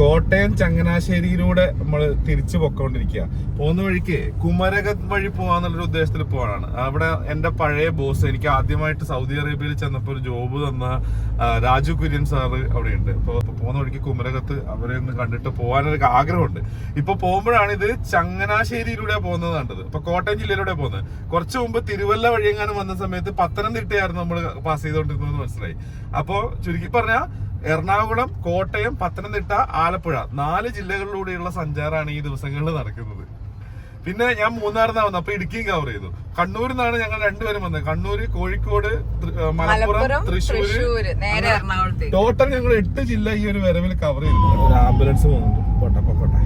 കോട്ടയം ചങ്ങനാശ്ശേരിയിലൂടെ നമ്മൾ തിരിച്ചു പൊക്കോണ്ടിരിക്കുക പോകുന്ന വഴിക്ക് കുമരകം വഴി പോവാന്നുള്ളൊരു ഉദ്ദേശത്തിൽ പോവാനാണ് അവിടെ എന്റെ പഴയ ബോസ് എനിക്ക് ആദ്യമായിട്ട് സൗദി അറേബ്യയിൽ ചെന്നപ്പോൾ ഒരു ജോബ് തന്ന രാജു കുര്യൻ സാറ് അവിടെയുണ്ട്. അപ്പോൾ പോകുന്ന വഴിക്ക് കുമരകത്ത് അവരെ ഒന്ന് കണ്ടിട്ട് പോകാനൊരു ആഗ്രഹമുണ്ട്. ഇപ്പൊ പോകുമ്പോഴാണ് ഇത് ചങ്ങനാശ്ശേരിയിലൂടെ പോകുന്നത് കണ്ടത്. ഇപ്പൊ കോട്ടയം ജില്ലയിലൂടെ പോകുന്നത്. കുറച്ച് മുമ്പ് തിരുവല്ല വഴിയെങ്ങാനും വന്ന സമയത്ത് പത്തനംതിട്ടയായിരുന്നു നമ്മൾ പാസ് ചെയ്തുകൊണ്ടിരുന്നത് മനസ്സിലായി. അപ്പോ ചുരുക്കി പറഞ്ഞ എറണാകുളം കോട്ടയം പത്തനംതിട്ട ആലപ്പുഴ നാല് ജില്ലകളിലൂടെയുള്ള സഞ്ചാരമാണ് ഈ ദിവസങ്ങളിൽ നടക്കുന്നത്. പിന്നെ ഞാൻ മൂന്നാറിനാ വന്നത്. അപ്പൊ ഇടുക്കിയും കവർ ചെയ്തു. കണ്ണൂരിൽ നിന്നാണ് ഞങ്ങൾ രണ്ടുപേരും വന്നത്. കണ്ണൂര് കോഴിക്കോട് മലപ്പുറം തൃശ്ശൂര് ടോട്ടൽ ഞങ്ങൾ എട്ട് ജില്ല ഈ ഒരു വരവിൽ കവർ ചെയ്തു. ഒരു ആംബുലൻസ് പോകുന്നുണ്ട്. പോട്ടെ പൊക്കോട്ടെ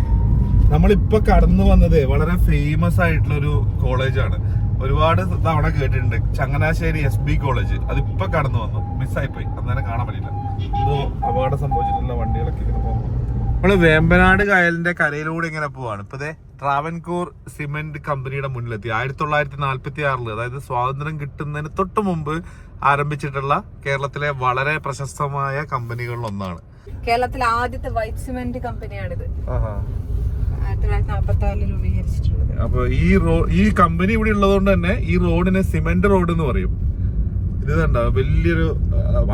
നമ്മളിപ്പോ കടന്നു വന്നത് വളരെ ഫേമസ് ആയിട്ടുള്ള ഒരു കോളേജാണ് ഒരുപാട് തവണ കേട്ടിട്ടുണ്ട്. ചങ്ങനാശ്ശേരി എസ് ബി കോളേജ് അതിപ്പോ കടന്നു വന്നു. മിസ്സായിപ്പോയി അന്നേരം കാണാൻ പറ്റില്ല എന്തോ അപകടം സംഭവിച്ചിട്ടുള്ള വണ്ടികളൊക്കെ ഇങ്ങനെ പോകുന്നു നമ്മൾ വേമ്പനാട് കായലിന്റെ കരയിലൂടെ ഇങ്ങനെ പോവാണ്. ഇപ്പൊ ദേ ട്രാവൻകൂർ സിമെന്റ് കമ്പനിയുടെ മുന്നിലെത്തി. ആയിരത്തി തൊള്ളായിരത്തി നാല്പത്തി ആറിൽ അതായത് സ്വാതന്ത്ര്യം കിട്ടുന്നതിന് തൊട്ട് മുമ്പ് ആരംഭിച്ചിട്ടുള്ള കേരളത്തിലെ വളരെ പ്രശസ്തമായ കമ്പനികളിൽ ഒന്നാണ് കേരളത്തിലെ ആദ്യത്തെ വൈറ്റ് സിമെന്റ് കമ്പനിയാണിത്. അപ്പൊ ഈ റോ ഈ കമ്പനി ഇവിടെ ഉള്ളതുകൊണ്ട് തന്നെ ഈ റോഡിനെ സിമെന്റ് റോഡ് എന്ന് പറയും. ഇത് കണ്ട വലിയൊരു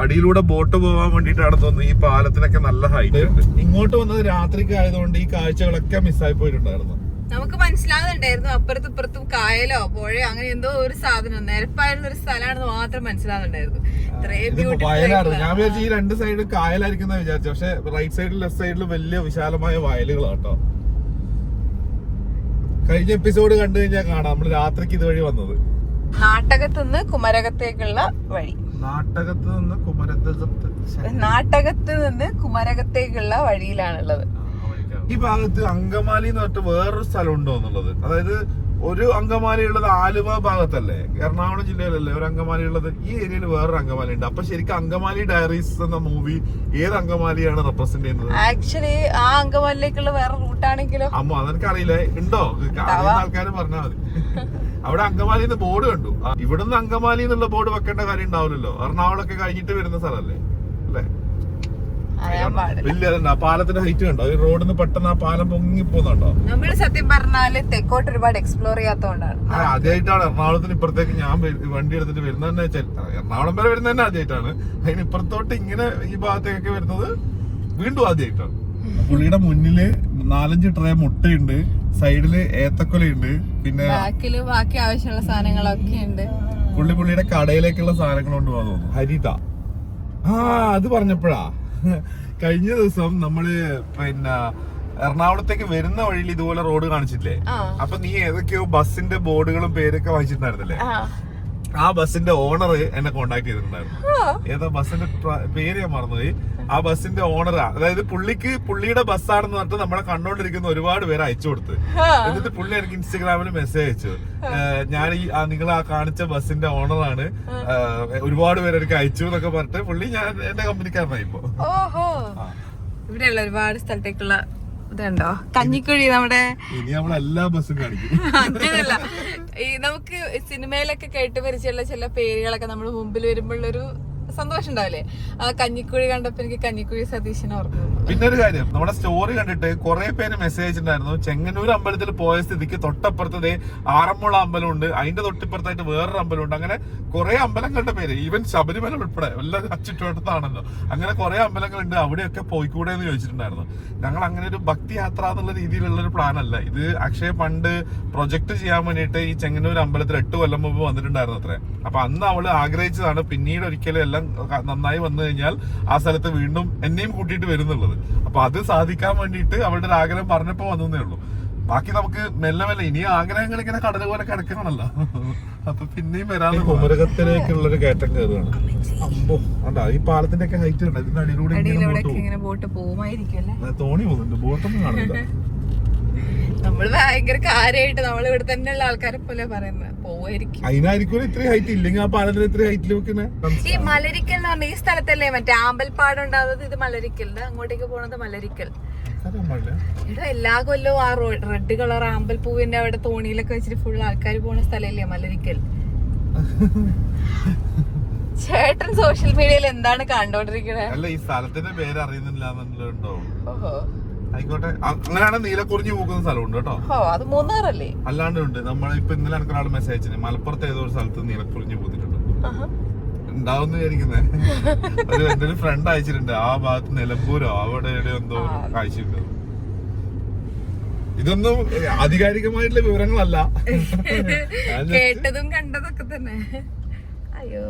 അടിയിലൂടെ ബോട്ട് പോകാൻ വേണ്ടിയിട്ടാണ് തോന്നുന്നത് ഈ പാലത്തിനൊക്കെ നല്ല ഹൈറ്റ് ഉണ്ട്. ഇങ്ങോട്ട് വന്നത് രാത്രിക്ക് ആയതുകൊണ്ട് ഈ കാഴ്ചകളൊക്കെ മിസ്സായി പോയിട്ടുണ്ടായിരുന്നു. നമുക്ക് മനസ്സിലാകുന്നുണ്ടായിരുന്നു അപ്പുറത്തും ഇപ്പുറത്തും കായലോ പുഴയോ അങ്ങനെ എന്തോ ഒരു സാധനം നിരപ്പായിരുന്ന ഒരു സ്ഥലമാണെന്ന് മാത്രം മനസ്സിലാകുന്നുണ്ടായിരുന്നു ഞാൻ വിചാരിച്ചു ഈ രണ്ട് സൈഡ് കായലായിരിക്കുന്ന വിചാരിച്ചു പക്ഷെ റൈറ്റ് സൈഡിൽ ലെഫ്റ്റ് സൈഡിൽ വലിയ വിശാലമായ വയലുകളാട്ടോ കഴിഞ്ഞ എപ്പിസോഡ് കണ്ടു കഴിഞ്ഞാൽ കാണാം. നമ്മൾ രാത്രിക്ക് ഇതുവഴി വന്നത്. നാട്ടകത്തുനിന്ന് കുമരകത്തേക്കുള്ള വഴി. നാട്ടകത്ത് നിന്ന് കുമരകത്ത് നാട്ടകത്ത് നിന്ന് കുമരകത്തേക്കുള്ള വഴിയിലാണുള്ളത്. ഈ ഭാഗത്ത് അങ്കമാലി എന്ന് പറഞ്ഞിട്ട് വേറൊരു സ്ഥലം ഉണ്ടോ എന്നുള്ളത്. അതായത് ഒരു അങ്കമാലി ഉള്ളത് ആലുവ ഭാഗത്തല്ലേ? എറണാകുളം ജില്ലയിലല്ലേ ഒരു അങ്കമാലി ഉള്ളത് ഈ ഏരിയയിൽ വേറൊരു അങ്കമാലി ഉണ്ട്. അപ്പൊ ശരിക്കും അങ്കമാലി ഡയറീസ് എന്ന മൂവി ഏത് അങ്കമാലിയാണ് റെപ്രസെന്റ് ചെയ്യുന്നത്? ആക്ച്വലി ആ അങ്കമാലിലേക്കുള്ള വേറെ റൂട്ടാണെങ്കിലോ അമ്മ അതെനിക്ക് അറിയില്ല ഉണ്ടോ ആൾക്കാർ പറഞ്ഞാൽ മതി. അവിടെ അങ്കമാലിന്ന് ബോർഡ് കണ്ടു. ഇവിടുന്ന് അങ്കമാലി എന്നുള്ള ബോർഡ് വെക്കേണ്ട കാര്യം ഉണ്ടാവില്ലല്ലോ. എറണാകുളമൊക്കെ കഴിഞ്ഞിട്ട് വരുന്ന സ്ഥലമല്ലേ? അതുണ്ട് ആ പാലത്തിന്റെ ഹൈറ്റ് കണ്ടോ? ഈ റോഡിൽ നിന്ന് പെട്ടെന്ന് ആ പാലം പൊങ്ങി പോകുന്നുണ്ടോ? നമ്മൾ സത്യം പറഞ്ഞാൽ തെക്കോട്ട് ഒരുപാട് എക്സ്പ്ലോർ ചെയ്യാത്തോണ്ടാണ്. ആ, ആദ്യമായിട്ടാണ് എറണാകുളത്തിന് ഇപ്പുറത്തേക്ക് ഞാൻ വെ- വണ്ടി എടുത്തിട്ട് വരുന്നത് തന്നെ എറണാകുളം വരെ വരുന്നത് തന്നെ ആദ്യമായിട്ടാണ് അതിന് ഇപ്പുറത്തോട്ട് ഇങ്ങനെ ഈ ഭാഗത്തേക്കൊക്കെ വരുന്നത് വീണ്ടും ആദ്യമായിട്ടാണ് പുള്ളിയുടെ മുന്നിൽ നാലഞ്ച് ട്രേ മുട്ടയുണ്ട് സൈഡിൽ ഏത്തക്കൊലയുണ്ട് പിന്നെ ബാക്കിൽ ബാക്കി ആവശ്യമുള്ള സാധനങ്ങളൊക്കെ ഉണ്ട്. പുള്ളി പുള്ളിയുടെ കടയിലേക്കുള്ള സാധനങ്ങൾ കൊണ്ട് തോന്നുന്നു. ഹരിത. ആ അത് പറഞ്ഞപ്പോഴാ. കഴിഞ്ഞ ദിവസം നമ്മൾ പിന്നെ എറണാകുളത്തേക്ക് വരുന്ന വഴിയിൽ ഇതുപോലെ റോഡ് കാണിച്ചില്ലേ? അപ്പൊ നീ ഏതൊക്കെയോ ബസ്സിന്റെ ബോർഡുകളും പേരൊക്കെ വായിച്ചിട്ടുണ്ടായിരുന്നില്ലേ ആ ബസ്സിന്റെ ഓണർ എന്നെ കോണ്ടാക്ട് ചെയ്തിട്ടുണ്ടായിരുന്നു. ഏതാ ബസ്സിന്റെ പ്ര- ഞാൻ മറന്നുപോയി. ആ ബസ്സിന്റെ ഓണർ അതായത് പുള്ളിക്ക് പുള്ളിയുടെ ബസ്സാണെന്ന് പറഞ്ഞിട്ട് നമ്മളെ കണ്ടോണ്ടിരിക്കുന്ന ഒരുപാട് പേര് അയച്ചു കൊടുത്ത്. എന്നിട്ട് പുള്ളി എനിക്ക് ഇൻസ്റ്റഗ്രാമിൽ മെസ്സേജ് അയച്ചു. ഞാൻ ഈ നിങ്ങൾ ആ കാണിച്ച ബസ്സിന്റെ ഓണറാണ് ഒരുപാട് പേര് എനിക്ക് അയച്ചു എന്നൊക്കെ പറഞ്ഞിട്ട് പുള്ളി ഞാൻ എന്റെ കമ്പനിക്കാരനായി ഇപ്പൊ. ഇവിടെയുള്ള ഒരുപാട് സ്ഥലത്തേക്കുള്ള ഇതുണ്ടോ? കഞ്ഞിക്കുഴി നമ്മുടെ അങ്ങനല്ല ഈ നമുക്ക് സിനിമയിലൊക്കെ കേട്ട് പരിചയമുള്ള ചില പേരുകളൊക്കെ നമ്മൾ മുമ്പിൽ വരുമ്പോഴൊരു സന്തോഷം ഉണ്ടാവില്ലേ ആ കഞ്ഞിക്കുഴി കണ്ടപ്പോ എനിക്ക് കഞ്ഞിക്കുഴി സതീശനെ ഓർമ്മ പിന്നെ ഒരു കാര്യം നമ്മുടെ സ്റ്റോറി കണ്ടിട്ട് കുറെ പേര് മെസ്സേജ് ഉണ്ടായിരുന്നു ചെങ്ങന്നൂർ അമ്പലത്തിൽ പോയ സ്ഥിതിക്ക് തൊട്ടപ്പുറത്തത് ആറന്മുള അമ്പലമുണ്ട് അതിന്റെ തൊട്ടിപ്പുറത്തായിട്ട് വേറൊരു അമ്പലമുണ്ട് അങ്ങനെ കുറെ അമ്പലങ്ങളുടെ പേര്. ഈവൻ ശബരിമല ഉൾപ്പെടെ എല്ലാം ചുറ്റുവട്ടത്താണല്ലോ അങ്ങനെ കുറെ അമ്പലങ്ങളുണ്ട്. അവിടെയൊക്കെ പോയിക്കൂടെ എന്ന് ചോദിച്ചിട്ടുണ്ടായിരുന്നു. ഞങ്ങൾ അങ്ങനെ ഒരു ഭക്തി യാത്ര എന്നുള്ള രീതിയിലുള്ള ഒരു പ്ലാൻ അല്ല. ഇത് അക്ഷയ പണ്ട് പ്രൊജക്ട് ചെയ്യാൻ വേണ്ടിയിട്ട് ഈ ചെങ്ങന്നൂർ അമ്പലത്തിൽ എട്ട് കൊല്ലം മുമ്പ് വന്നിട്ടുണ്ടായിരുന്നു അത്രേ. അപ്പൊ അന്ന് അവൾ ആഗ്രഹിച്ചതാണ്. പിന്നീട് ഒരിക്കലും എല്ലാം നന്നായി വന്നു കഴിഞ്ഞാൽ ആ സ്ഥലത്ത് വീണ്ടും എന്നെയും കൂട്ടിയിട്ട് വരുന്നുള്ളത്. അപ്പൊ അത് സാധിക്കാൻ വേണ്ടിയിട്ട് അവളുടെ ഒരു ആഗ്രഹം പറഞ്ഞപ്പോ വന്നേ ഉള്ളൂ. ബാക്കി നമുക്ക് മെല്ലെ മെല്ലെ ഇനി ആഗ്രഹങ്ങൾ ഇങ്ങനെ കടൽ പോലെ കിടക്കണമല്ലോ. അപ്പൊ പിന്നെയും വരാൻ കുമരകത്തിലേക്കുള്ള ഒരു കയറ്റം കയറുകയാണ് അമ്പോ ഈ പാലത്തിന്റെ ഒക്കെ ഹൈറ്റ് ഉണ്ട് ഇതിന്റെ അടിയിലൂടെ ഇങ്ങനെ ബോട്ട് പോകും. തോണി പോകുന്നുണ്ട്. ബോട്ടൊന്നും കാണുന്നില്ല നമ്മൾ ഭയങ്കര കാര്യമായിട്ട് നമ്മൾ ഇവിടെ തന്നെയുള്ള ആൾക്കാരെ പോലെ പറയുന്നത് പോവായിരിക്കും. അതിനായിരിക്കും ഇത്ര ഹൈറ്റ് ഇല്ലെങ്കിൽ ആ പാലത്തിന് ഇത്ര ഹൈറ്റിൽ വെക്കുന്നത് ഈ മലരിക്കൽ എന്ന് പറഞ്ഞ ഈ സ്ഥലത്തല്ലേ മറ്റേ ആമ്പൽപ്പാട് ഉണ്ടാവുന്നത്? ഇത് മലരിക്കലിന് അങ്ങോട്ടേക്ക് പോണത് മലരിക്കൽ. ഇവിടെ എല്ലാ കൊല്ലവും ആ റെഡ് കളർ ആമ്പൽ പൂവിന്റെ അവിടെ തോണിയിലൊക്കെ വെച്ചിട്ട് ഫുൾ ആൾക്കാർ പോണ സ്ഥലല്ലേ മലരിക്കൽ. ചേട്ടൻ സോഷ്യൽ മീഡിയയിൽ എന്താണ് കണ്ടോണ്ടിരിക്കണേ? അല്ല ഈ സ്ഥലത്തിന്റെ പേര് അറിയുന്നില്ല എന്നുള്ളതുണ്ടോ ആയിക്കോട്ടെ. അങ്ങനെയാണ് നീലക്കുറിഞ്ഞു പൂക്കുന്ന സ്ഥലമുണ്ട് കേട്ടോ. ഓ അത് മൂന്നാറല്ലേ? അല്ലാണ്ട് ഉണ്ട് നമ്മൾ ഇപ്പൊ ഇന്നലെ എനിക്ക് ഒരാൾ മെസ്സേജ് അയച്ചത് മലപ്പുറത്ത് ഏതോ ഒരു സ്ഥലത്ത് നീലക്കുറിഞ്ഞു പൂത്തിട്ടുണ്ട്. ഉണ്ടാവുന്ന വിചാരിക്കുന്നേ. ഒരു ഒരു ഫ്രണ്ട് അയച്ചിട്ടുണ്ട്. ആ ഭാഗത്ത് നിലമ്പൂരോ അവിടെ എവിടെയോ എന്തോ കാഴ്ചയുണ്ട്. ഇതൊന്നും ആധികാരികമായിട്ടുള്ള വിവരങ്ങളല്ല. കേട്ടതും കണ്ടതൊക്കെ തന്നെ. അയ്യോ.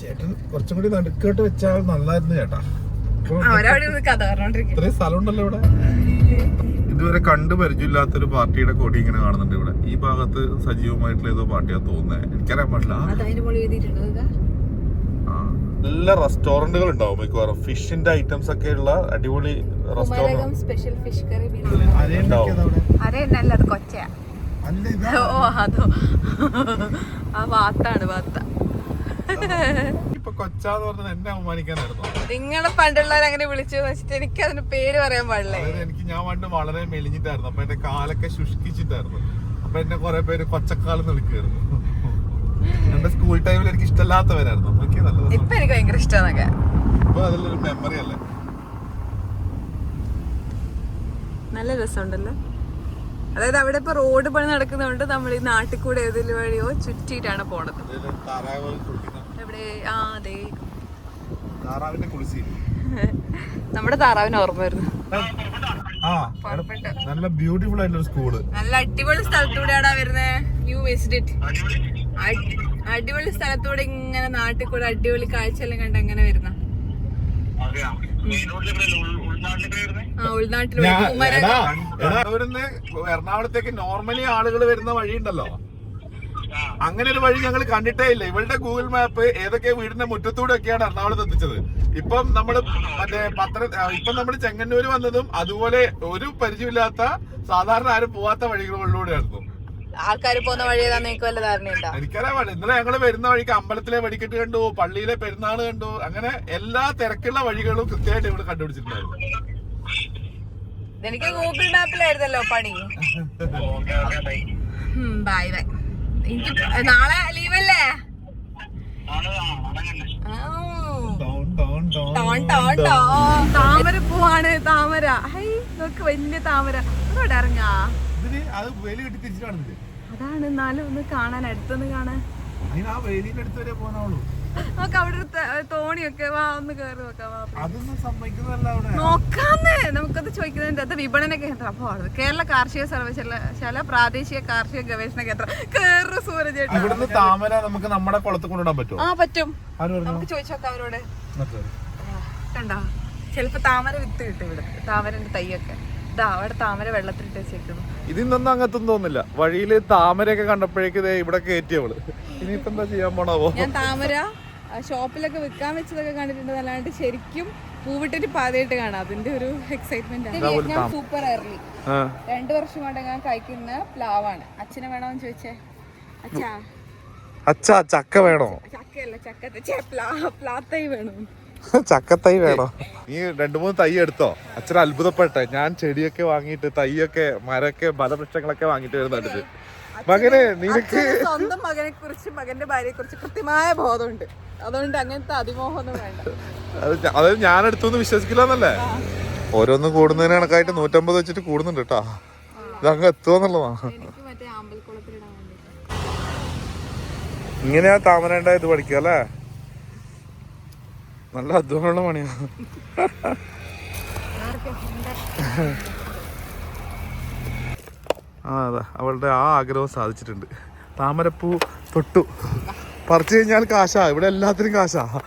ചേട്ടൻ കുറച്ചും കൂടി നടുക്കോട്ട് വെച്ചാൽ നന്നായിരുന്നു ചേട്ടാ. ഇത്രയും സ്ഥലമുണ്ടല്ലോ ഇവിടെ. ഇതുവരെ കണ്ടു പരിചയമില്ലാത്തൊരു പാർട്ടിയുടെ കൊടി ഇങ്ങനെ കാണുന്നുണ്ട് ഇവിടെ. ഈ ഭാഗത്ത് സജീവമായിട്ടുള്ള ഏതോ പാർട്ടിയാ തോന്നുന്നത് എനിക്കറിയാൻ പാടില്ല. നല്ല റെസ്റ്റോറന്റുകൾ ഉണ്ടാവും മിക്കവാറും. ഫിഷിന്റെ ഐറ്റംസ് ഒക്കെ ഉള്ള അടിപൊളി റെസ്റ്റോറന്റ് സ്പെഷ്യൽ ഫിഷ് കറി അരയല്ല അത് കൊച്ചയാ. ഓ അതോ. ആ വാത്താണ് വാത്ത. ഇപ്പൊ കൊച്ചാന്ന് പറഞ്ഞത് എന്നെ അവമാനിക്കാനായിരുന്നു നിങ്ങളെ പണ്ടുള്ളവർ അങ്ങനെ വിളിച്ചു വെച്ചിട്ട് എനിക്ക് അതിന് പേര് പറയാൻ പാടില്ല? അതായത് എനിക്ക് ഞാൻ പണ്ട് വളരെ മെലിഞ്ഞിട്ടായിരുന്നു. അപ്പൊ എന്റെ കാലൊക്കെ ശുഷ്കിച്ചിട്ടായിരുന്നു. അപ്പൊ എന്നെ കുറെ പേര് കൊച്ചക്കാലം വിളിക്കുമായിരുന്നു എന്റെ സ്കൂൾ ടൈമിൽ എനിക്ക് ഇഷ്ടമല്ലാത്തവരായിരുന്നു. നോക്കിയ നല്ല രസം. ഇപ്പൊ എനിക്ക് ഭയങ്കര ഇഷ്ടമാണൊക്കെ ഇപ്പൊ അതിലൊരു മെമ്മറി അല്ലേ? നല്ല രസമുണ്ടല്ലോ. അതായത് അവിടെ ഇപ്പൊ റോഡ് പണി നടക്കുന്നതുകൊണ്ട് നമ്മൾ ഈ നാട്ടിൽ കൂടെ ഏതെങ്കിലും വഴിയോ ചുറ്റിയിട്ടാണ് പോണത്. എവിടെ ആ അതെ. താറാവിന്റെ കുളിസി. നമ്മുടെ താറാവിന് ഓർമ്മ വരുന്നു. നല്ല ബ്യൂട്ടിഫുൾ ആയിട്ടുള്ള സ്കൂൾ നല്ല അടിപൊളി സ്ഥലത്തൂടെയാടാ വരുന്നേ. യു വിസിറ്റ് അടിപൊളി സ്ഥലത്തൂടെ ഇങ്ങനെ നാട്ടിൽ കൂടെ അടിപൊളി കാഴ്ചയെല്ലാം കണ്ട് അങ്ങനെ വരുന്ന. ഇവിടുന്ന് എറണാകുളത്തേക്ക് നോർമലി ആളുകൾ വരുന്ന വഴി ഉണ്ടല്ലോ അങ്ങനെ ഒരു വഴി ഞങ്ങൾ കണ്ടിട്ടേ ഇല്ല. ഇവളുടെ ഗൂഗിൾ മാപ്പ് ഏതൊക്കെ വീടിന്റെ മുറ്റത്തൂടെ ഒക്കെയാണ് എറണാകുളത്ത് എത്തിച്ചത്. ഇപ്പം നമ്മൾ മറ്റേ പത്ര ഇപ്പം നമ്മൾ ചെങ്ങന്നൂര് വന്നതും അതുപോലെ ഒരു പരിചയമില്ലാത്ത സാധാരണ ആരും പോവാത്ത വഴികളിലൂടെയായിരുന്നു. ആൾക്കാർ പോകുന്ന വഴി ഏതാ നിങ്ങൾക്ക് വല്ല ധാരണയുണ്ടോ? എനിക്കറിയാൻ പാടില്ല. ഇന്നലെ ഞങ്ങൾ വരുന്ന വഴിക്ക് അമ്പലത്തിലെ വെടിക്കെട്ട് കണ്ടു പള്ളിയിലെ പെരുന്നാൾ കണ്ടു അങ്ങനെ എല്ലാ തിരക്കുള്ള വഴികളും കൃത്യമായിട്ട് ഇവിടെ കണ്ടുപിടിച്ചിട്ടുണ്ടായിരുന്നു. എനിക്ക് ഗൂഗിൾ മാപ്പിലായിരുന്നല്ലോ പണി. ബൈ ബൈ എനിക്ക് നാളെ ലീവല്ലേ. താമര പൂവാണ് താമര. ഹൈ നോക്ക് വലിയ താമര. ഇവിടെ ഇറങ്ങാ. ഇതിന് അത് വേലി കെട്ടി തിരിച്ചു അതാണ് എന്നാലും ഒന്ന് കാണാൻ അടുത്തൊന്ന് കാണാൻ. ആ വേലിന്റെ അടുത്ത് വരെ പോകാനുള്ളൂ നമുക്ക് അവിടെ ഒരു തോണിയൊക്കെ വാ ഒന്ന് കയറി നോക്കാം നോക്കാന്ന്. നമുക്കത് ചോദിക്കുന്നതിന്റെ അത് വിപണന കേന്ദ്രം. അപ്പൊ കേരള കാർഷിക സർവകലാശാല പ്രാദേശിക കാർഷിക ഗവേഷണ കേന്ദ്രം. കേറു സൂരജ് ഇവിടുന്ന് താമര നമുക്ക് നമ്മുടെ കുളത്ത് കൊണ്ടിടാൻ പറ്റും ആ പറ്റും. നമുക്ക് ചോദിച്ചോക്കാം അവരോട്? കണ്ടോ? ചിലപ്പോ താമര വിത്ത് കിട്ടും ഇവിടെ. താമരന്റെ തൈയൊക്കെ. അവിടെ താമര വെള്ളത്തിലിട്ട് വെച്ചേക്കുന്നു. ഇതിന്നൊന്നും അങ്ങത്തൊന്നും തോന്നില്ല വഴിയിൽ താമരയൊക്കെ കണ്ടപ്പോഴേക്ക് ഇവിടെ കയറ്റിയവൾ ഇനിയിപ്പോ എന്താ ചെയ്യാൻ പോണാവോ? ഞാൻ താമര ഷോപ്പിലൊക്കെ വിൽക്കാൻ വെച്ചതൊക്കെ കണ്ടിട്ടുണ്ട്. അല്ലാണ്ട് ശരിക്കും പൂവിട്ടിട്ട് പാതയായിട്ട് കാണാം. അതിന്റെ ഒരു എക്സൈറ്റ്മെന്റ് ഞാൻ സൂപ്പർ എർലി ആ. രണ്ടു വർഷം കൊണ്ട് ഞാൻ കഴിക്കുന്ന പ്ലാവാണ്. അച്ഛനെ വേണോന്ന് ചോദിച്ചേ? അച്ഛാ. അച്ഛാ ചക്ക വേണോ? ചക്കയല്ല ചക്ക പ്ലാത്തൈ വേണം? ചക്കത്തൈ വേണോ? നീ രണ്ടു മൂന്ന് തൈ എടുത്തോ? അച്ഛൻ അത്ഭുതപ്പെട്ടെ. ഞാൻ ചെടിയൊക്കെ വാങ്ങിയിട്ട് തൈയൊക്കെ മരൊക്കെ ഫലവൃക്ഷങ്ങളൊക്കെ വാങ്ങിയിട്ട് വരുന്നുണ്ട് മകനെ നിനക്ക് സ്വന്തം മകനെ കുറിച്ച് മകന്റെ ഭാര്യയെ കുറിച്ച് കൃത്യമായ ബോധമുണ്ട്. അതുകൊണ്ട് അങ്ങനത്തെ അതിമോഹമൊന്നും വേണ്ട. അത് ഞാൻ എടുത്തൊന്നും വിശ്വസിക്കില്ല എന്നല്ലേ ഓരോന്ന് കൂടുന്നതിന് കണക്കായിട്ട് നൂറ്റമ്പത് വെച്ചിട്ട് കൂടുന്നുണ്ട് കേട്ടാ. ഇത് അങ്ങ് എത്തുമെന്നുള്ളതാ എനിക്ക് മറ്റേ അമ്പലക്കുളത്തിലിടാൻ വേണ്ടി ഇങ്ങനെയാ താമരണ്ട ഇത് പഠിക്കുക അല്ലേ? നല്ല അധ്വാനമുള്ള പണിയാ. ആ അതെ. അവളുടെ ആ ആഗ്രഹം സാധിച്ചിട്ടുണ്ട്. താമരപ്പൂ തൊട്ടു. പറിച്ചു കഴിഞ്ഞാൽ കാശാ. ഇവിടെ എല്ലാത്തിനും കാശാ.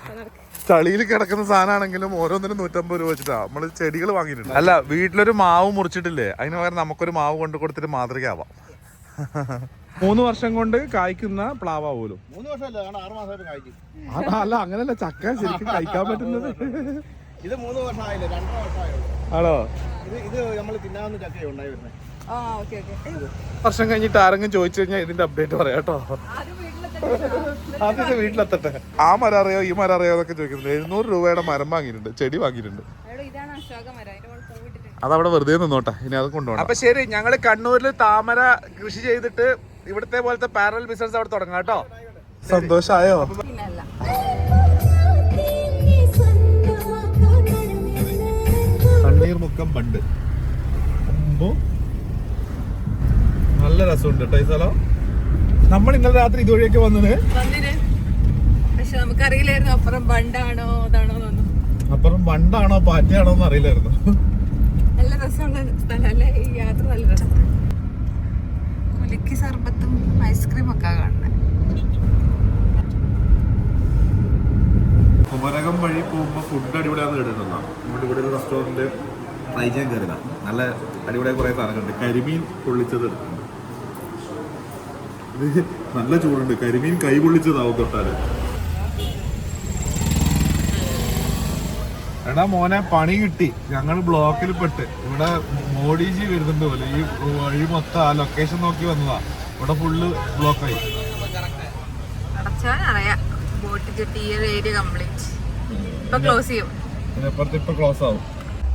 ചളിയിൽ കിടക്കുന്ന സാധനമാണെങ്കിലും ഓരോന്നിനും നൂറ്റമ്പത് രൂപ വെച്ചിട്ടാ. നമ്മൾ ചെടികൾ വാങ്ങിയിട്ടുണ്ട്. അല്ല വീട്ടിലൊരു മാവ് മുറിച്ചിട്ടില്ലേ? അതിന് പകരം നമുക്കൊരു മാവ് കൊണ്ട് കൊടുത്തിട്ട് മാതൃകയാവാം. മൂന്ന് വർഷം കൊണ്ട് കായ്ക്കുന്ന പ്ലാവ പോലും. മൂന്ന് വർഷമല്ല? കാരണം ആറ് മാസമായിട്ട് കായ്ക്കും. ആ, അല്ല അങ്ങനല്ല. ചക്ക ശരിക്കും കഴിക്കാൻ പറ്റുന്നത്. ഇത് മൂന്ന് വർഷമായില്ലേ? രണ്ടര വർഷമായുള്ളൂ. ആണോ? ഇത് ഇത് നമ്മൾ തിന്നാവുന്ന ചക്കയുണ്ടായി വരുന്നത്. വർഷം കഴിഞ്ഞിട്ട് ആരെങ്കിലും ചോദിച്ചു കഴിഞ്ഞാൽ ഇതിന്റെ അപ്ഡേറ്റ് പറയാം കേട്ടോ. ആദ്യത്തെ വീട്ടിലെത്തട്ടെ ആ മരം അറിയോ ഈ മരം അറിയോ എന്നൊക്കെ ചോദിക്കുന്നത് എഴുന്നൂറ് രൂപയുടെ മരം വാങ്ങിയിട്ടുണ്ട് ചെടി വാങ്ങിയിട്ടുണ്ട്. അതവിടെ വെറുതെ നിന്നോട്ടെ. ഇനി അത് കൊണ്ടുപോകണം. അപ്പൊ ശരി ഞങ്ങൾ കണ്ണൂരിൽ താമര കൃഷി ചെയ്തിട്ട് ഇവിടുത്തെ പോലത്തെ പാരൽ ബിസിനസ് അവിടെ തുടങ്ങാം കേട്ടോ. സന്തോഷായോ? പിന്നല്ല. കണ്ണീർ മുക്കം പണ്ട്. അമ്പോ നല്ല രസമുണ്ട് കേട്ടോ ഈ സ്ഥലം. നമ്മൾ ഇന്നലെ രാത്രി ഇതുവഴിയൊക്കെ വന്നത്? വന്നിന്. പക്ഷെ നമുക്കറിയില്ലായിരുന്നു അപ്പുറം ബണ്ടാണോ അതാണോ എന്നൊന്നും അപ്പുറം ബണ്ടാണോ പാറ്റയാണോ എന്ന് അറിയില്ലായിരുന്നു. നല്ല രസമുള്ള സ്ഥലമല്ലേ? ഈ യാത്ര നല്ല രസമാണ്. കുലുക്കി സർബത്തും ഐസ്ക്രീം ഒക്കെ കാണുന്നത്. കുമരകം വഴി പോകുമ്പോൾ ഫുഡ് അടിപൊളിയാന്ന് കേട്ടിട്ടുണ്ടോ? നമ്മുടെ ഇവിടെ ഒരു റെസ്റ്റോറന്റ് ട്രൈ ചെയ്യാൻ കയറിയതാ നല്ല അടിപൊളിയായ കുറേ സാധനങ്ങളുണ്ട്. കരിമീൻ പൊള്ളിച്ചത് എടുക്കുന്നുണ്ട് ഇത് നല്ല ചൂടുണ്ട്. കരിമീൻ കൈ പൊള്ളിച്ചതാവും തൊട്ടാൽ. എടാ മോനെ പണി കിട്ടി. ഞങ്ങൾ ബ്ലോക്കിൽ പെട്ട്. ഇവിടെ മോഡിജി വരുന്നുണ്ട് പോലെ. ഈ വഴി മൊത്തം ആ ലൊക്കേഷൻ നോക്കി വന്നതാ. ഇവിടെ ഫുള്ള് ബ്ലോക്കായി ബോട്ട് ജെട്ടി ഈ ഒരു ഏരിയ കംപ്ലീറ്റ് ഇപ്പൊ ക്ലോസ് ചെയ്യും. ക്ലോസ് ആവും.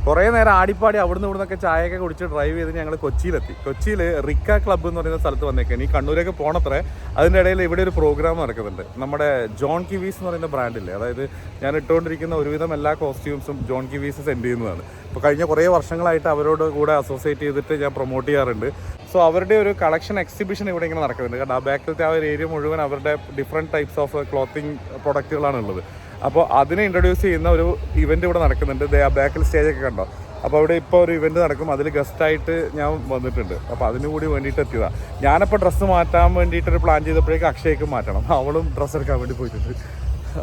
കുറേ നേരം ആടിപ്പാടി അവിടുന്ന് ഇവിടുന്നൊക്കെ ചായയൊക്കെ കുടിച്ച് ഡ്രൈവ് ചെയ്ത് ഞങ്ങൾ കൊച്ചിയിലെത്തി. കൊച്ചിയിൽ റിക്ക ക്ലബ്ബ് എന്ന് പറയുന്ന സ്ഥലത്ത് വന്നേക്കാൻ ഈ കണ്ണൂരൊക്കെ പോണത്രേ അതിന്റെ ഇടയിൽ ഇവിടെ ഒരു പ്രോഗ്രാം നടക്കുന്നുണ്ട്. നമ്മുടെ ജോൺ കിവീസ് എന്ന് പറയുന്ന ബ്രാൻഡില്ലേ അതായത് ഞാൻ ഇട്ടുകൊണ്ടിരിക്കുന്ന ഒരുവിധം എല്ലാ കോസ്റ്റ്യൂംസും ജോൺ കിവീസ് സെൻഡ് ചെയ്യുന്നതാണ്. ഇപ്പോൾ കഴിഞ്ഞ കുറേ വർഷങ്ങളായിട്ട് അവരോട് കൂടെ അസോസിയേറ്റ് ചെയ്തിട്ട് ഞാൻ പ്രൊമോട്ട് ചെയ്യാറുണ്ട്. സോ അവരുടെ ഒരു കളക്ഷൻ എക്സിബിഷൻ ഇവിടെ ഇങ്ങനെ നടക്കുന്നുണ്ട്. കാരണം ആ ബാക്കിലത്തെ ആ ഒരു ഏരിയ മുഴുവൻ അവരുടെ ഡിഫറെന്റ് ടൈപ്സ് ഓഫ് ക്ലോത്തിങ് പ്രൊഡക്റ്റുകളാണ് ഉള്ളത്. അപ്പോൾ അതിനെ ഇൻട്രൊഡ്യൂസ് ചെയ്യുന്ന ഒരു ഇവന്റ് ഇവിടെ നടക്കുന്നുണ്ട്. ദേ ആ ബാക്കിൽ സ്റ്റേജൊക്കെ കണ്ടോ? അപ്പോൾ അവിടെ ഇപ്പോൾ ഒരു ഇവന്റ് നടക്കും. അതിൽ ഗസ്റ്റായിട്ട് ഞാൻ വന്നിട്ടുണ്ട്. അപ്പോൾ അതിനു കൂടി വേണ്ടിയിട്ട് എത്തിയതാണ് ഞാനപ്പോൾ ഡ്രസ്സ് മാറ്റാൻ വേണ്ടിയിട്ടൊരു പ്ലാൻ ചെയ്തപ്പോഴേക്ക് അക്ഷയ്ക്ക് മാറ്റണം. അവളും ഡ്രസ്സ് എടുക്കാൻ വേണ്ടി പോയിട്ടുണ്ട്.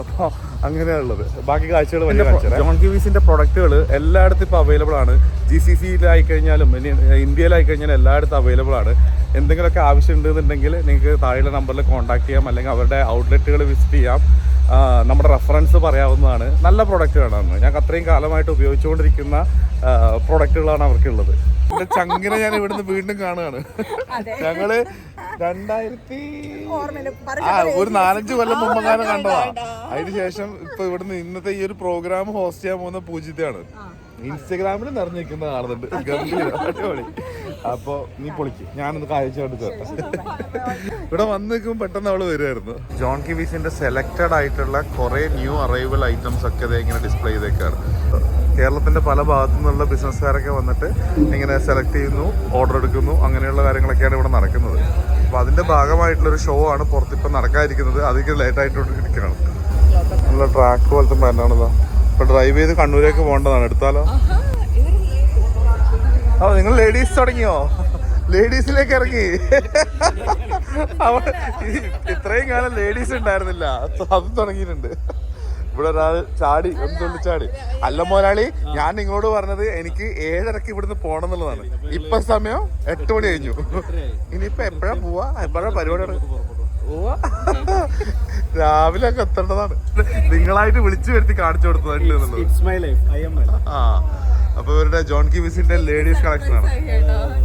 അപ്പോൾ അങ്ങനെയുള്ളത് ബാക്കി കാഴ്ചകൾ വലിയ ജോൺ ക്യൂവിസിന്റെ പ്രൊഡക്റ്റുകൾ എല്ലായിടത്തും ഇപ്പോൾ അവൈലബിൾ ആണ്. ജി സി സിയിലായി കഴിഞ്ഞാലും ഇനി ഇന്ത്യയിലായി കഴിഞ്ഞാലും എല്ലായിടത്തും അവൈലബിൾ ആണ്. എന്തെങ്കിലുമൊക്കെ ആവശ്യം ഉണ്ടെന്നുണ്ടെങ്കിൽ നിങ്ങൾക്ക് താഴെയുള്ള നമ്പറിൽ കോൺടാക്ട് ചെയ്യാം. അല്ലെങ്കിൽ അവരുടെ ഔട്ട്ലെറ്റുകൾ വിസിറ്റ് ചെയ്യാം. നമ്മുടെ റെഫറൻസ് പറയാവുന്നതാണ്. നല്ല പ്രൊഡക്റ്റുകളാണ് ഞങ്ങൾക്ക് അത്രയും കാലമായിട്ട് ഉപയോഗിച്ചുകൊണ്ടിരിക്കുന്ന പ്രൊഡക്റ്റുകളാണ് അവർക്കുള്ളത്. എന്റെ ചങ്കിനെ ഞാൻ ഇവിടുന്ന് വീണ്ടും കാണുകയാണ്. ഞങ്ങൾ രണ്ടായിരത്തി ആ ഒരു നാലഞ്ച് കൊല്ലം മുമ്പെങ്ങാനും കണ്ടതാ. അതിനുശേഷം ഇപ്പൊ ഇവിടുന്ന് ഇന്നത്തെ ഈ ഒരു പ്രോഗ്രാം ഹോസ്റ്റ് ചെയ്യാൻ പോകുന്ന പൂജ്യത്തെയാണ് ഇൻസ്റ്റഗ്രാമിൽ നിറഞ്ഞിരിക്കുന്ന കാണുന്നുണ്ട് ഗംഭീരം. അടിപൊളി. അപ്പൊ നീ പൊളിക്ക്. ഞാനൊന്ന് കാഴ്ച ചേർത്ത. ഇവിടെ വന്ന് നിൽക്കുമ്പോൾ പെട്ടെന്ന് അവൾ വരുമായിരുന്നു ജോൺ കിവീസിന്റെ സെലക്റ്റഡ് ആയിട്ടുള്ള കുറെ ന്യൂ അറൈവൽ ഐറ്റംസ് ഒക്കെ ഇങ്ങനെ ഡിസ്പ്ലേ ചെയ്തേക്കാണ്. കേരളത്തിന്റെ പല ഭാഗത്തു നിന്നുള്ള ബിസിനസ്സുകാരൊക്കെ വന്നിട്ട് ഇങ്ങനെ സെലക്ട് ചെയ്യുന്നു ഓർഡർ എടുക്കുന്നു അങ്ങനെയുള്ള കാര്യങ്ങളൊക്കെയാണ് ഇവിടെ നടക്കുന്നത്. അപ്പൊ അതിന്റെ ഭാഗമായിട്ടുള്ള ഒരു ഷോ ആണ് പുറത്തിപ്പം നടക്കാതിരിക്കുന്നത്. അധികം ലേറ്റ് ആയിട്ടിരിക്കുകയാണ് നല്ല ട്രാക്ക് പോലത്തെ പാന്റാണല്ലോ ഇപ്പൊ ഡ്രൈവ് ചെയ്ത് കണ്ണൂരേക്ക് പോകേണ്ടതാണ്. എടുത്താലോ? ഓ നിങ്ങൾ ലേഡീസ് തുടങ്ങിയോ? ലേഡീസിലേക്ക് ഇറങ്ങി. അവ ഇത്രയും കാലം ലേഡീസ് ഉണ്ടായിരുന്നില്ല. അത് തുടങ്ങിയിട്ടുണ്ട്. ഇവിടെ ഒരാൾ ചാടി ഒന്ന് ചാടി? അല്ല മോനാളി ഞാൻ നിങ്ങളോട് പറഞ്ഞത് എനിക്ക് ഏഴരക്ക് ഇവിടുന്ന് പോണം എന്നുള്ളതാണ്. ഇപ്പൊ സമയം എട്ട് മണി കഴിഞ്ഞു. ഇനിയിപ്പൊ എപ്പോഴാ പോവാ? എപ്പോഴാ പരിപാടി പോവാ. രാവിലെ ഒക്കെ എത്തേണ്ടതാണ്. നിങ്ങളായിട്ട് വിളിച്ചു വരുത്തി കാണിച്ചു കൊടുത്തതായിട്ട് it's my life I'm ആ. അപ്പൊ ഇവരുടെ ജോൺ കി വിസിന്റെ ലേഡീസ് കളക്ഷൻ ആണ്.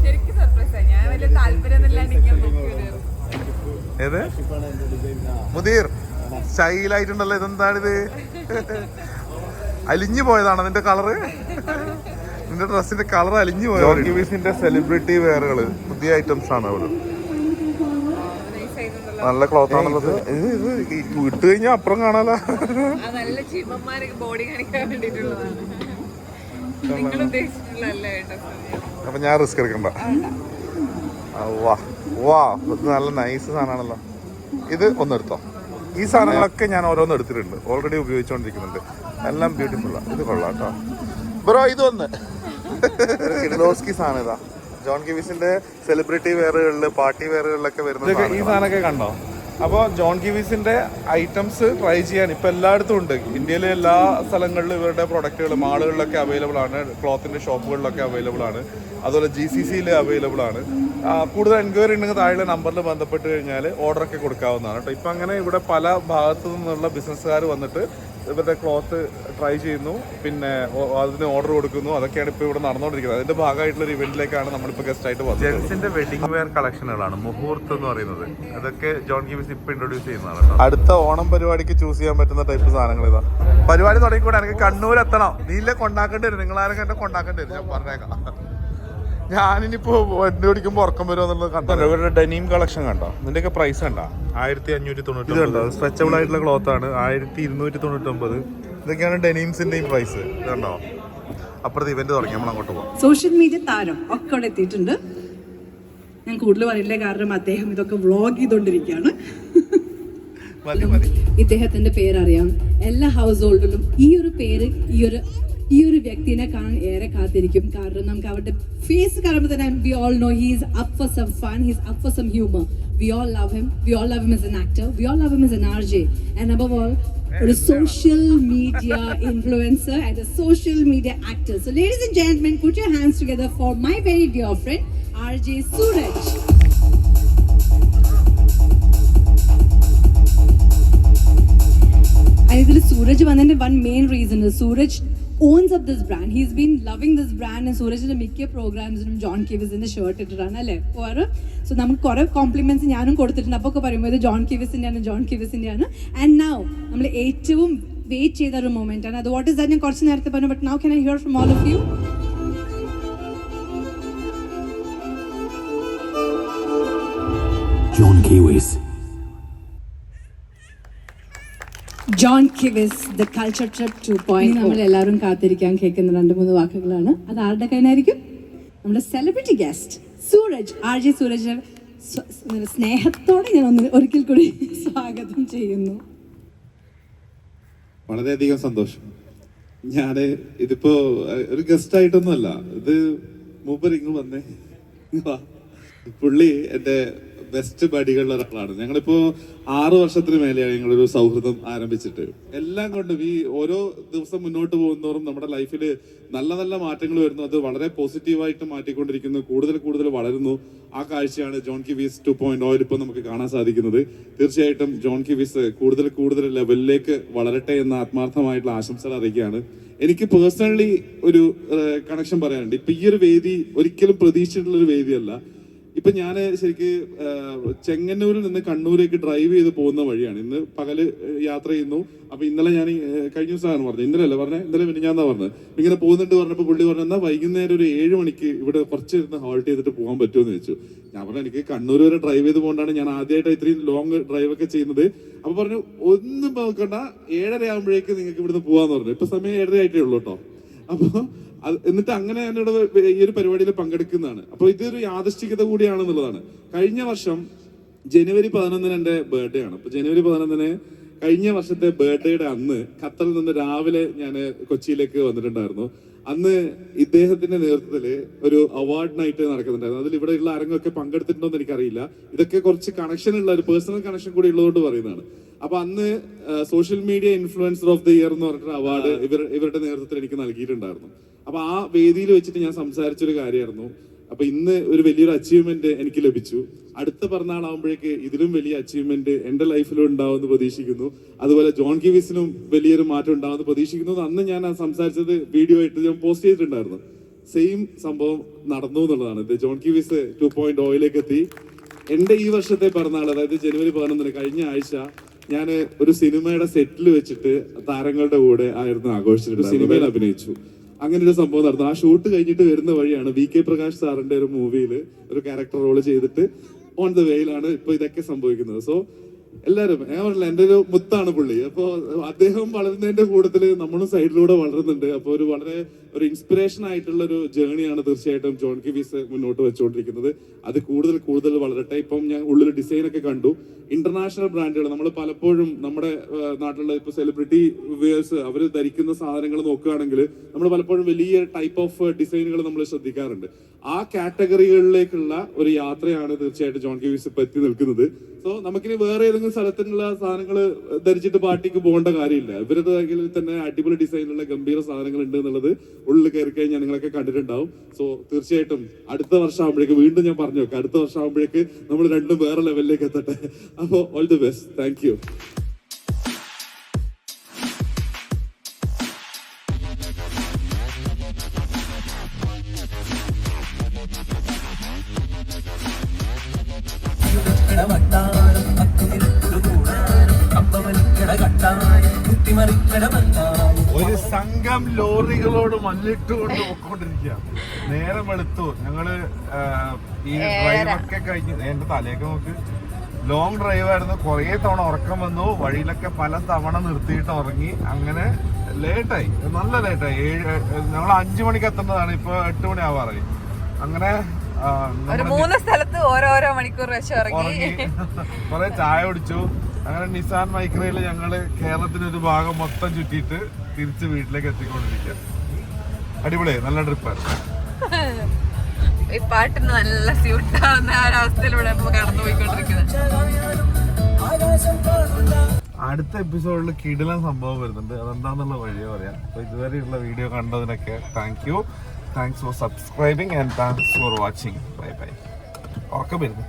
ശരിക്കും സർപ്രൈസ് ആയി. ഞാൻ വലിയ താല്പര്യം ഏത്? മുദീർ സ്റ്റൈലായിട്ടുണ്ടല്ലോ ഇതെന്താണിത്? അലിഞ്ഞു പോയതാണ് നിന്റെ കളറ്? നിന്റെ ഡ്രസ്സിന്റെ കളർ അലിഞ്ഞു പോയത്. സെലിബ്രിറ്റി വെയറുകൾ പുതിയ ഐറ്റംസ് ആണ് അവിടെ നല്ല ക്ലോത്ത് ആണുള്ളത് ഇത് ഇത് ഇട്ട് കഴിഞ്ഞാൽ അപ്പുറം കാണാലോ? നല്ല ചീമന്മാരൊക്കെ ബോഡി കാണിക്കാൻ വേണ്ടിട്ടുള്ളതാണ് നിങ്ങൾ ഉദ്ദേശിച്ചിട്ടുള്ളതല്ല കേട്ടോ അപ്പൊ ഞാൻ റിസ്ക് എടുക്കണ്ട. വാ വാ ഇത് നല്ല നൈസ് സാധനമാണല്ലോ. ഇത് ഒന്ന് എടുത്തോ? ഈ സാധനങ്ങളൊക്കെ ഞാൻ ഓരോന്ന് എടുത്തിട്ടുണ്ട്. ഓൾറെഡി ഉപയോഗിച്ചുകൊണ്ടിരിക്കുന്നുണ്ട് എല്ലാം ബ്യൂട്ടിഫുള്ളാണ് ഇത് കൊള്ളാം കേട്ടോ ബ്രോ ഇതൊന്ന്. കിഡ്ലോസ്കി സാധനം ഇതാ. ജോൺ കിവിസിന്റെ സെലിബ്രിറ്റി വെയറുകളിൽ പാർട്ടി വെയറുകളിലൊക്കെ വരുന്നത് ഈ സാധനമൊക്കെ കണ്ടോ? അപ്പോൾ ജോൺ കിവീസിന്റെ ഐറ്റംസ് ട്രൈ ചെയ്യാൻ ഇപ്പൊ എല്ലായിടത്തും ഉണ്ട്. ഇന്ത്യയിലെ എല്ലാ സ്ഥലങ്ങളിലും ഇവരുടെ പ്രൊഡക്റ്റുകൾ മാളുകളിലൊക്കെ അവൈലബിൾ ആണ്. ക്ലോത്തിന്റെ ഷോപ്പുകളിലൊക്കെ അവൈലബിൾ ആണ്. അതുപോലെ ജി സി സിയിൽ അവൈലബിൾ ആണ്. കൂടുതൽ എൻക്വയറി ഉണ്ടെങ്കിൽ താഴെ നമ്പറിൽ ബന്ധപ്പെട്ട് കഴിഞ്ഞാൽ ഓർഡറൊക്കെ ഒക്കെ കൊടുക്കാവുന്നതാണ് കേട്ടോ. ഇപ്പം അങ്ങനെ ഇവിടെ പല ഭാഗത്തു നിന്നുള്ള ബിസിനസ്സുകാർ വന്നിട്ട് ഇവരുടെ ക്ലോത്ത് ട്രൈ ചെയ്യുന്നു. പിന്നെ അതിന് ഓർഡർ കൊടുക്കുന്നു. അതൊക്കെയാണ് ഇപ്പോൾ ഇവിടെ നടന്നുകൊണ്ടിരിക്കുന്നത്. അതിന്റെ ഭാഗമായിട്ടുള്ള ഒരു ഇവന്റിലേക്കാണ് നമ്മളിപ്പോൾ ഗസ്റ്റ് ആയിട്ട് വന്നത്. ജെൻസിന്റെ വെഡിങ് വെയർ കളക്ഷനുകളാണ് മുഹൂർത്തം എന്ന് പറയുന്നത്. അതൊക്കെ ജോൺ ഗിവിസ് ഇപ്പോൾ ഇൻട്രൊഡ്യൂസ് ചെയ്യുന്നതാണ് അടുത്ത ഓണം പരിപാടിക്ക് ചൂസ് ചെയ്യാൻ പറ്റുന്ന ടൈപ്പ് സാധനങ്ങൾ ഇതാ. പരിപാടി തുടങ്ങിക്കൂടെ? എനിക്ക് കണ്ണൂർ എത്തണം നീല കൊണ്ടാക്കേണ്ടി വരും. ആരും എന്നെ കൊണ്ടാക്കേണ്ടി വരും? ഞാൻ പറഞ്ഞേക്കാം. ഞാനിനിപ്പോ വണ്ടി ഓടിക്കുമ്പോ ഉറക്കം വരുമോ എന്നുള്ളത് കണ്ടോ ഇവരുടെ ഡെനീം കളക്ഷൻ കണ്ടോ? ഇതിന്റെയൊക്കെ പ്രൈസ് കണ്ടോ? ആയിരത്തി അഞ്ഞൂറ്റി തൊണ്ണൂറ്റി കണ്ടോ സ്ട്രെച്ചബിൾ ആയിട്ടുള്ള ക്ലോത്ത് ആണ്. ആയിരത്തി ഇരുന്നൂറ്റി തൊണ്ണൂറ്റി ഒമ്പത് ഇതൊക്കെയാണ് ഡെനീംസിന്റെയും പ്രൈസ് കണ്ടോ അപ്പുറത്ത് ഇവന്റ് തുടങ്ങി നമ്മൾ അങ്ങോട്ട് പോകാം സോഷ്യൽ മീഡിയ താരം ഒക്കെ അവിടെ എത്തിയിട്ടുണ്ട്. ഞാൻ കൂടുതൽ പറയില്ല കാരണം അദ്ദേഹം ഇതൊക്കെ വ്ളോഗ് ചെയ്തുകൊണ്ടിരിക്കുകയാണ് മതി മതി. ഇദ്ദേഹത്തിന്റെ പേരറിയാം. എല്ലാ ഹൗസ് ഹോൾഡിലും ഈ ഒരു പേര് ഈ ഒരു ഈ ഒരു വ്യക്തിനെ കാണാൻ ഏറെ കാത്തിരിക്കും. കാരണം നമുക്ക് അവരുടെ ഫേസ് കാണുമ്പോൾ തന്നെ we all know he's up for some fun he's up for some humour we all love him we all love him as an actor we all love him as an R J and above all ഒരു social media influencer and a social media actor so ladies and gentlemen put your hands together for my very dear friend R J Suraj ഇതിൽ സൂരജ് വന്നതിന്റെ one main reason Suraj owns up this brand he's been loving this brand സൂരജിന്റെ മിക്ക പ്രോഗ്രാംസിനും John കിവിസിന്റെ shirt ഇട്ടിട്ടാണ് അല്ലേ? പോവാറ്. So നമുക്ക് കുറെ compliments ഞാനും കൊടുത്തിട്ടുണ്ട്. അപ്പോൾ ഒക്കെ പറയുമ്പോൾ ഇത് ജോൺ കിവിസിന്റെയാണ് ജോൺ കിവിസിന്റെയാണ് ആൻഡ് നൗ നമ്മൾ ഏറ്റവും വെയിറ്റ് ചെയ്ത ഒരു മൊമെന്റ് ആണ്. അത് വാട്ട് ഇസ് ദാറ്റ് ഞാൻ കുറച്ച് നേരത്തെ പറഞ്ഞു but now can I hear from all of you John Kiwis. John Kiwis the culture trip two point നമ്മൾ എല്ലാവരും കാത്തിരിക്കാൻ കേൾക്കുന്ന രണ്ട് മൂന്ന് വാക്കുകളാണ്. അത് ആരുടെ കൈനായിരിക്കും നമ്മുടെ celebrity guest Suraj R J Suraj. സ്നേഹത്തോടെ ഞാൻ ഒന്ന് ഒരിക്കൽ കൂടി സ്വാഗതം ചെയ്യുന്നു. വളരെയധികം സന്തോഷം. ഞാൻ ഇതിപ്പോ ഒരു ഗസ്റ്റ് ആയിട്ടൊന്നുമല്ല. ഇത് മൂപ്പർ ഇങ്ങ് വന്നേ. പുള്ളി എന്റെ ബെസ്റ്റ് ബഡികളിൽ ഒരാളാണ്. ഞങ്ങളിപ്പോ ആറ് വർഷത്തിന് മേലെയാണ് ഞങ്ങളൊരു സൗഹൃദം ആരംഭിച്ചിട്ട്. എല്ലാം കൊണ്ടും ഈ ഓരോ ദിവസം മുന്നോട്ട് പോകുന്നതോറും നമ്മുടെ ലൈഫിൽ നല്ല നല്ല മാറ്റങ്ങൾ വരുന്നു. അത് വളരെ പോസിറ്റീവായിട്ട് മാറ്റിക്കൊണ്ടിരിക്കുന്നു. കൂടുതൽ കൂടുതൽ വളരുന്നു. ആ കാഴ്ചയാണ് ജോൺ കിവീസ് ടു പോയിന്റ് ഓയിൽ ഇപ്പോൾ നമുക്ക് കാണാൻ സാധിക്കുന്നത്. തീർച്ചയായിട്ടും ജോൺ കിവീസ് കൂടുതൽ കൂടുതൽ ലെവലിലേക്ക് വളരട്ടെ എന്ന ആത്മാർത്ഥമായിട്ടുള്ള ആശംസകൾ അറിയിക്കുകയാണ്. എനിക്ക് പേഴ്സണലി ഒരു കണക്ഷൻ പറയാനുണ്ട്. ഇപ്പൊ ഈ ഒരു വേദി ഒരിക്കലും പ്രതീക്ഷിച്ചിട്ടുള്ള ഒരു വേദിയല്ല. ഇപ്പൊ ഞാൻ ശരിക്ക് ചെങ്ങന്നൂരിൽ നിന്ന് കണ്ണൂരേക്ക് ഡ്രൈവ് ചെയ്ത് പോകുന്ന വഴിയാണ്. ഇന്ന് പകൽ യാത്ര ചെയ്യുന്നു. അപ്പൊ ഇന്നലെ ഞാൻ കഴിഞ്ഞ ദിവസമാണ് പറഞ്ഞത്. ഇന്നലെ അല്ല പറഞ്ഞത് ഇന്നലെ ഞാൻ പറഞ്ഞത്. ഇങ്ങനെ പോകുന്നുണ്ട് പറഞ്ഞപ്പോൾ പുള്ളി പറഞ്ഞു എന്നാ വൈകുന്നേരം ഒരു ഏഴ് മണിക്ക് ഇവിടെ കുറച്ച് ഇരുന്ന് ഹോൾട്ട് ചെയ്തിട്ട് പോകാൻ പറ്റുമെന്ന് ചോദിച്ചു. ഞാൻ പറഞ്ഞു എനിക്ക് കണ്ണൂർ വരെ ഡ്രൈവ് ചെയ്ത് പോകൊണ്ടാണ് ഞാൻ ആദ്യമായിട്ട് ഇത്രയും ലോങ് ഡ്രൈവ് ഒക്കെ ചെയ്യുന്നത്. അപ്പൊ പറഞ്ഞു ഒന്നും നോക്കണ്ട. ഏഴര ആകുമ്പോഴേക്ക് നിങ്ങൾക്ക് ഇവിടുന്ന് പോവാന്ന് പറഞ്ഞു. ഇപ്പൊ സമയം ഏഴര ആയിട്ടേ ഉള്ളൂ കേട്ടോ അപ്പൊ അത് എന്നിട്ട് അങ്ങനെ എന്നോട് ഈ ഒരു പരിപാടിയിൽ പങ്കെടുക്കുന്നതാണ്. അപ്പോൾ ഇതൊരു യാദൃശ്ചികത കൂടിയാണെന്നുള്ളതാണ്. കഴിഞ്ഞ വർഷം ജനുവരി പതിനൊന്നിന് എന്റെ ബർത്ത്ഡേ ആണ്. അപ്പോൾ ജനുവരി പതിനൊന്നിന് കഴിഞ്ഞ വർഷത്തെ ബർത്ത്ഡേയുടെ അന്ന് ഖത്തറിൽ നിന്ന് രാവിലെ ഞാൻ കൊച്ചിയിലേക്ക് വന്നിട്ടുണ്ടായിരുന്നു. അന്ന് ഇദ്ദേഹത്തിന്റെ നേതൃത്വത്തിൽ ഒരു അവാർഡ് നൈറ്റ് നടക്കുന്നുണ്ടായിരുന്നു. അതിൽ ഇവിടെയുള്ള ആരെങ്കിലുമൊക്കെ പങ്കെടുത്തിട്ടുണ്ടോ എന്ന് എനിക്കറിയില്ല. ഇതൊക്കെ കുറച്ച് കണക്ഷൻ ഉള്ള ഒരു പേഴ്സണൽ കണക്ഷൻ കൂടി ഉള്ളതുകൊണ്ട് പറയുന്നതാണ്. അപ്പൊ അന്ന് social media influencer of the year എന്ന് പറഞ്ഞിട്ട് അവാർഡ് ഇവർ ഇവരുടെ നേതൃത്വത്തിൽ എനിക്ക് നൽകിയിട്ടുണ്ടായിരുന്നു. അപ്പൊ ആ വേദിയിൽ വെച്ചിട്ട് ഞാൻ സംസാരിച്ചൊരു കാര്യമായിരുന്നു. അപ്പൊ ഇന്ന് ഒരു വലിയൊരു അച്ചീവ്മെന്റ് എനിക്ക് ലഭിച്ചു. അടുത്ത പിറന്നാളാകുമ്പോഴേക്ക് ഇതിലും വലിയ അച്ചീവ്മെന്റ് എന്റെ ലൈഫിലും ഉണ്ടാവുമെന്ന് പ്രതീക്ഷിക്കുന്നു. അതുപോലെ ജോൺ കിവിസിനും വലിയൊരു മാറ്റം ഉണ്ടാവുമെന്ന് പ്രതീക്ഷിക്കുന്നു. അന്ന് ഞാൻ ആ സംസാരിച്ചത് വീഡിയോ ആയിട്ട് ഞാൻ പോസ്റ്റ് ചെയ്തിട്ടുണ്ടായിരുന്നു. സെയിം സംഭവം നടന്നു എന്നുള്ളതാണ്. ഇത് ജോൺ കിവിസ് ടു പോയിന്റ് ഓയിലേക്ക് എത്തി. എന്റെ ഈ വർഷത്തെ പിറന്നാൾ അതായത് ജനുവരി പതിനൊന്നിന് കഴിഞ്ഞ ആഴ്ച ഞാൻ ഒരു സിനിമയുടെ സെറ്റിൽ വെച്ചിട്ട് താരങ്ങളുടെ കൂടെ ആയിരുന്നു ആഘോഷിച്ചിട്ടുണ്ട് സിനിമയിൽ അഭിനയിച്ചു. അങ്ങനെ ഒരു സംഭവം നടന്നു. ആ ഷൂട്ട് കഴിഞ്ഞിട്ട് വരുന്ന വഴിയാണ് വി കെ പ്രകാശ് സാറിന്റെ ഒരു മൂവിയിൽ ഒരു ക്യാരക്ടർ റോൾ ചെയ്തിട്ട് ഓൺ ദ വേയിലാണ് ഇപ്പൊ ഇതൊക്കെ സംഭവിക്കുന്നത്. സോ എല്ലാരും ഞാൻ പറഞ്ഞില്ല എന്റെ ഒരു മുത്താണ് പുള്ളി. അപ്പോൾ അദ്ദേഹം വളരുന്നതിന്റെ കൂട്ടത്തിൽ നമ്മളും സൈഡിലൂടെ വളരുന്നുണ്ട്. അപ്പോൾ ഒരു വളരെ ഒരു ഇൻസ്പിറേഷൻ ആയിട്ടുള്ള ഒരു ജേണിയാണ് തീർച്ചയായിട്ടും ജോൺ കിവീസ് മുന്നോട്ട് വെച്ചുകൊണ്ടിരിക്കുന്നത്. അത് കൂടുതൽ കൂടുതൽ വളരട്ടെ. ഇപ്പം ഞാൻ ഉള്ളിൽ ഡിസൈൻ ഒക്കെ കണ്ടു. ഇന്റർനാഷണൽ ബ്രാൻഡുകൾ നമ്മൾ പലപ്പോഴും നമ്മുടെ നാട്ടിലുള്ള ഇപ്പൊ സെലിബ്രിറ്റി വേഴ്സ് അവർ ധരിക്കുന്ന സാധനങ്ങൾ നോക്കുകയാണെങ്കിൽ നമ്മൾ പലപ്പോഴും വലിയ ടൈപ്പ് ഓഫ് ഡിസൈനുകൾ നമ്മൾ ശ്രദ്ധിക്കാറുണ്ട്. ആ കാറ്റഗറികളിലേക്കുള്ള ഒരു യാത്രയാണ് തീർച്ചയായിട്ടും ജോൺ കെവിസ് ഇപ്പൊ എത്തി നിൽക്കുന്നത്. സോ നമുക്കിനി വേറെ ഏതെങ്കിലും സ്ഥലത്തിനുള്ള സാധനങ്ങൾ ധരിച്ചിട്ട് പാർട്ടിക്ക് പോകേണ്ട കാര്യമില്ല. ഇവരുടെ തന്നെ അടിപൊളി ഡിസൈനുള്ള ഗംഭീര സാധനങ്ങൾ ഉണ്ട് എന്നുള്ളത് ഉള്ളിൽ കയറി കഴിഞ്ഞാൽ നിങ്ങളൊക്കെ കണ്ടിട്ടുണ്ടാവും. സോ തീർച്ചയായിട്ടും അടുത്ത വർഷം ആകുമ്പോഴേക്ക് വീണ്ടും ഞാൻ പറഞ്ഞു വെക്കാം അടുത്ത വർഷം ആകുമ്പോഴേക്ക് നമ്മൾ രണ്ടും വേറെ ലെവലിലേക്ക് എത്തട്ടെ. അപ്പോൾ ഓൾ ദി ബെസ്റ്റ് താങ്ക് മല്ലിട്ടുകൊണ്ട് പോയിക്കൊണ്ടിരിക്കുക നേരെ വെളുത്തു. ഞങ്ങൾ ഈ ഡ്രൈവൊക്കെ കഴിഞ്ഞ് എന്റെ തലയൊക്കെ നോക്ക്. ലോങ് ഡ്രൈവ് ആയിരുന്നു. കുറേ തവണ ഉറക്കം വന്നു. വഴിയിലൊക്കെ പല തവണ നിർത്തിയിട്ട് ഉറങ്ങി. അങ്ങനെ ലേറ്റായി നല്ല ലേറ്റായി ഏഴ് ഞങ്ങൾ അഞ്ചു മണിക്ക് എത്തേണ്ടതാണ് ഇപ്പൊ എട്ട് മണി ആവാറായി. അങ്ങനെ ഒരു മൂന്ന് സ്ഥലത്ത് ഓരോരോ മണിക്കൂർ വെച്ച് ഉറങ്ങി. കുറെ ചായ കുടിച്ചു. അങ്ങനെ നിസാൻ മൈക്രയിൽ ഞങ്ങൾ കേരളത്തിന്റെ ഒരു ഭാഗം മൊത്തം ചുറ്റിയിട്ട് തിരിച്ച് വീട്ടിലേക്ക് എത്തിക്കൊണ്ടിരിക്കുക അടിപൊളിയായി നല്ല ട്രിപ്പായിരുന്നു ഈ പാട്ടിന് നല്ല സ്യൂട്ട് ആവുന്ന ഒരവസ്ഥയിലൂടെ കടന്നു പോയിക്കൊണ്ടിരിക്കുന്നത്. അടുത്ത എപ്പിസോഡിൽ കിടിലൻ സംഭവം വരുന്നുണ്ട്. അതെന്താന്നുള്ള വഴിയോ പറയാം അപ്പൊ ഇതുവരെയുള്ള video കണ്ടതിനൊക്കെ thank you thanks for subscribing and thanks for watching bye bye ഉറക്കം വരുന്നു.